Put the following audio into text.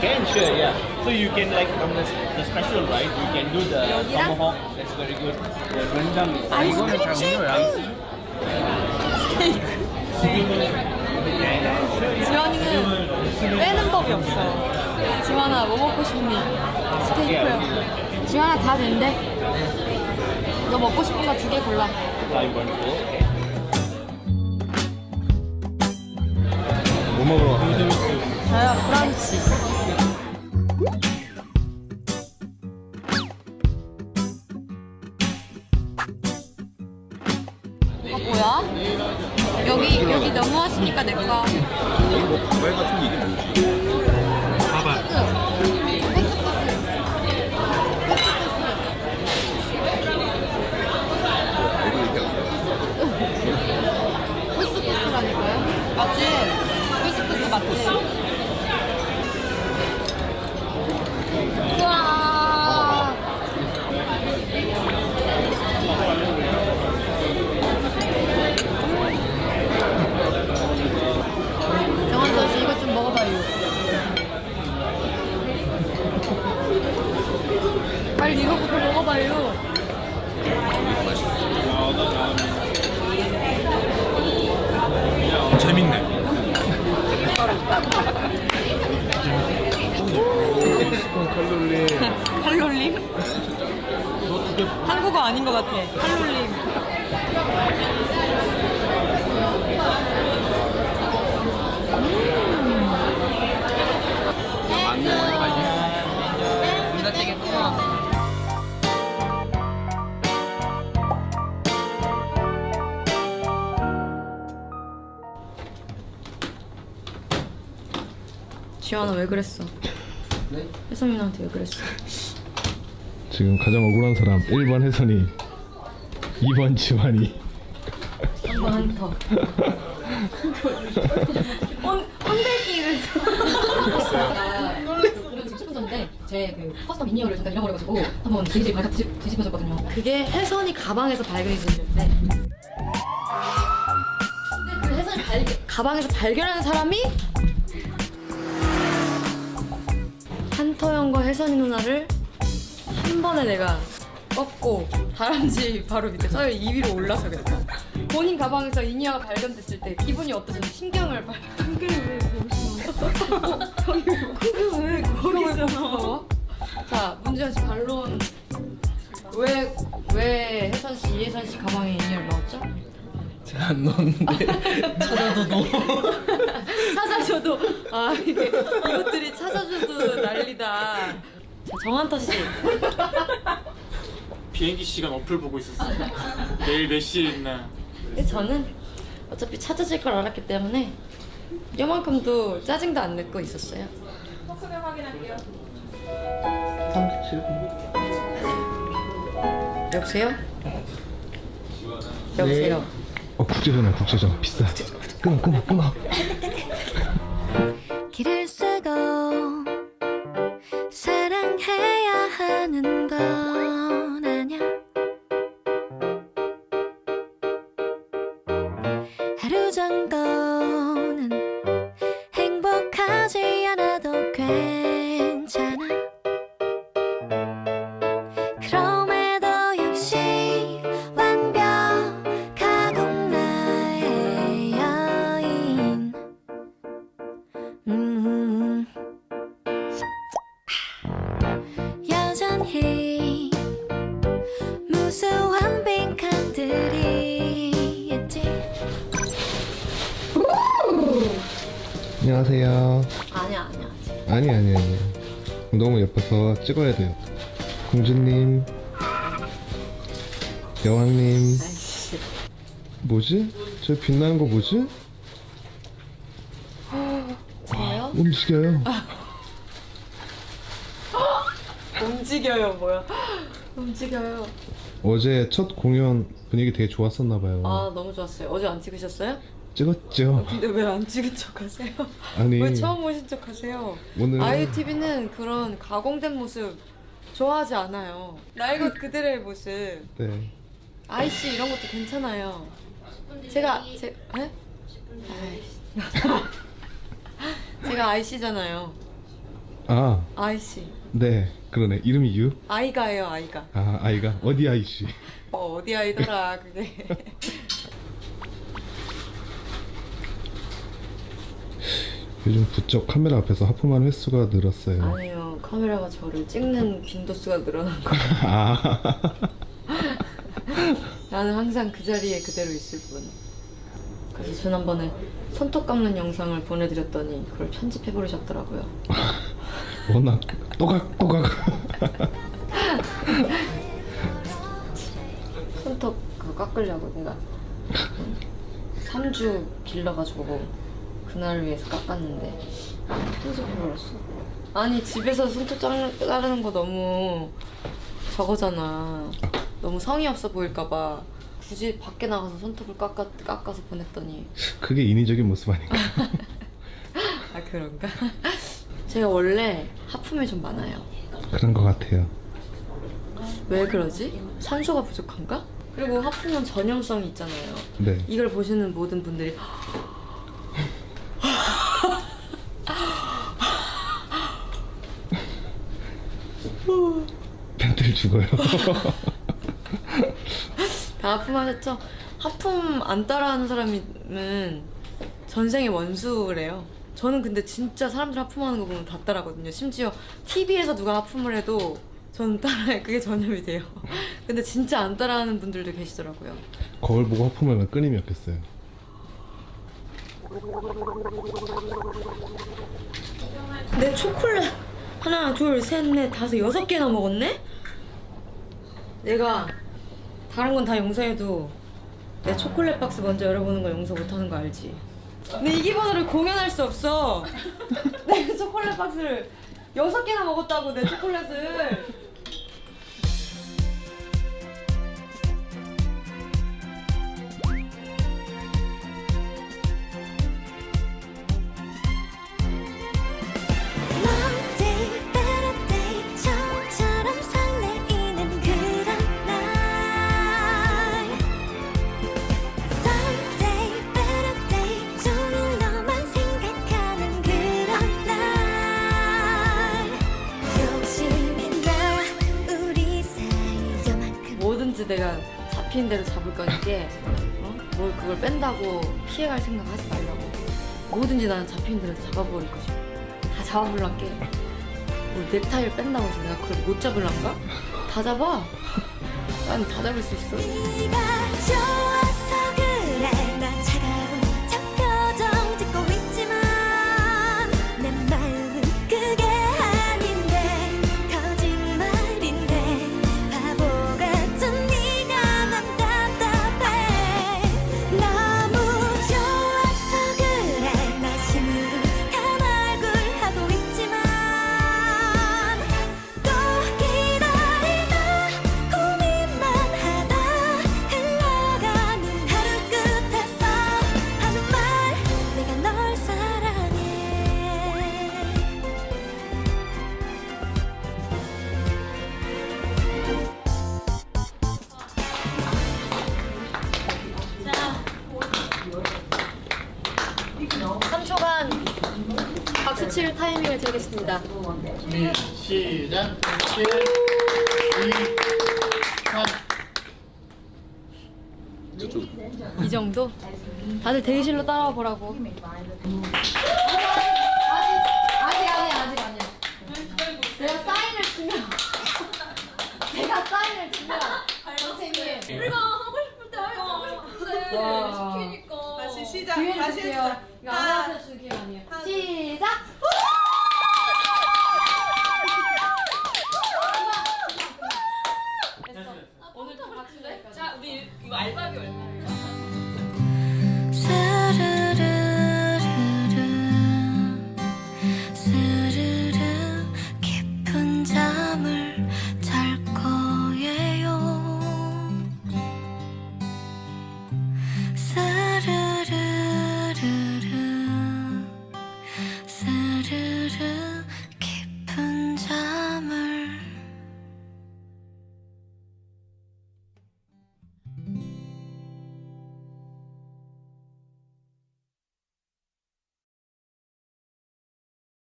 Can sure, yeah. So you can like from the, the special, right? You can do the 여기랑? tomahawk. That's very good. The rendang. is- 아이스크림 쉐이크. 지환이는 빼는 법이 없어. 지환아 뭐 먹고 싶니? 스테이크요. 지환아 다 된대. 너 먹고 싶은 거 두 개 골라. I want to. Okay. 뭐 먹으러 왔어? 저요 브런치. 이거 뭐야? 여기 여기 너무하시니까 내 거. 뭐 가발 같은 게 이게 뭐지? 쿠스쿠스라니까요? 맞지? 쿠스쿠스 맞지? 우와. 정원 씨 이거 좀 먹어봐요. 빨리 이거부터 먹어봐요. 재밌네. 칼로리. 칼롤림? 한국어 아닌 것 같아. 칼롤림. 지환아 왜 그랬어? 혜성민한테 왜 그랬어? 지금 가장 억울한 사람 1번 혜선이 2번 지환이 한번 한터 혼들기를 그래서 10분 전인데 제그 커스텀 인이어를 잠깐 잃어버려가지고 한번 뒤집 발각 뒤집, 뒤집어졌거든요. 그게 혜선이 가방에서 발견해졌는데 근데 그 혜선이 발견 가방에서 발견한 사람이 혜선이 누나를 한 번에 내가 꺾고 다람쥐 바로 밑에 서열 2위로 올라서겠다 본인 가방에서 이니어가 발견됐을 때 기분이 어떠셨나요? 신경을 발... 그게 왜 거기서 그게 왜 거기서? 자 문지현 씨 반론 왜, 왜 혜선 씨, 이혜선 씨 가방에 인이어를 넣었죠? 제가 안 넣었는데 찾아도 너무. 찾아줘도, 아, 이게, 이것들이 찾아줘도 난리다. 자, 정한터 씨. 비행기 시간 어플 보고 있었어요. 내일 몇 시에 있나. 근데 저는 어차피 찾아질 걸 알았기 때문에 요만큼도 짜증도 안 냈고 있었어요. 37분. 여보세요? 여보세요? 어 국제전화 국제전 비싸. 끊어 끊어 끊어. 길을 쓰고 사랑해야 하는 건 아냐 하루 정도는 행복하지 않아도 괜 안녕하세요 아니야, 아니야. 아니 아니 아니 너무 예뻐서 찍어야 돼요 공주님 여왕님 아이씨. 뭐지? 저 빛나는 거 뭐지? 저요? 움직여요 움직여요, 뭐야. 움직여요. 어제 첫 공연 분위기 되게 좋았었나 봐요 아, 너무 좋았어요. 어제 안 찍으셨어요? 찍었죠 근데 왜 안 찍은 척 하세요? 아니 왜 처음 오신 척 하세요? 오늘 아이유TV는 그런 가공된 모습 좋아하지 않아요. 나의 것 그대로의 모습. 네 아이씨 이런 것도 괜찮아요. 제가 제 에? 아이씨. 제가 아이씨잖아요. 아, 아이씨. 네, 그러네. 이름이 유? 아이가예요, 아이가. 아, 아이가 어디 아이씨? 어, 어디 아이더라, 그게. 요즘 부쩍 카메라 앞에서 하품하는 횟수가 늘었어요. 아니요, 카메라가 저를 찍는 빈도수가 늘어난 거. 아, 나는 항상 그 자리에 그대로 있을 뿐. 그래서 지난번에 손톱 깎는 영상을 보내드렸더니 그걸 편집해 버리셨더라고요. 워낙 또각또각. 손톱 그거 깎으려고 내가 3주 길러가지고 그날을 위해서 깎았는데 편집해버렸어. 아니 집에서 손톱 자르- 자르는 거 너무 저거잖아. 너무 성의 없어 보일까봐 굳이 밖에 나가서 손톱을 깎아, 깎아서 보냈더니 그게 인위적인 모습 아닌가? 아 그런가? 제가 원래 하품이 좀 많아요. 그런 것 같아요. 왜 그러지? 산소가 부족한가? 그리고 하품은 전염성이 있잖아요. 네. 이걸 보시는 모든 분들이 죽어요. 다 하품하셨죠? 하품 안 따라하는 사람은 전생의 원수래요. 저는 근데 진짜 사람들 하품하는 거 보면 다 따라하거든요. 심지어 TV에서 누가 하품을 해도 저는 따라해. 그게 전염이 돼요. 근데 진짜 안 따라하는 분들도 계시더라고요. 거울 보고 하품하면 끊임이 없겠어요. 내 초콜릿 하나 둘 셋 넷 다섯 여섯 개나 먹었네? 내가 다른 건 다 용서해도 내 초콜릿 박스 먼저 열어보는 거 용서 못하는 거 알지? 내 이기번호를 공연할 수 없어 내 초콜릿 박스를 여섯 개나 먹었다고 내 초콜릿을 잡히는 대로 잡을 거니까 어? 뭘 그걸 뺀다고 피해갈 생각 하지 말라고. 뭐든지 나는 잡히는 대로 잡아버릴 것이야 다 잡아볼란게 뭐 넥타이를 뺀다고 해서 내가 그걸 못 잡을란가? 다 잡아. 난 다 잡을 수 있어 칠 타이밍을 재겠습니다. 준비 시작. 7 2 3 이 정도? 다들 대기실로 따라와 보라고. 아직 아직 아직 아니야. 내가 사인을 주면 제가 사인을 주면 선생님. 우리가 하고 싶을 때 하고 싶은데. 시키니까. 다시 시작 다시 해주세요. 이거 아무 이거 알바비 얼마예요?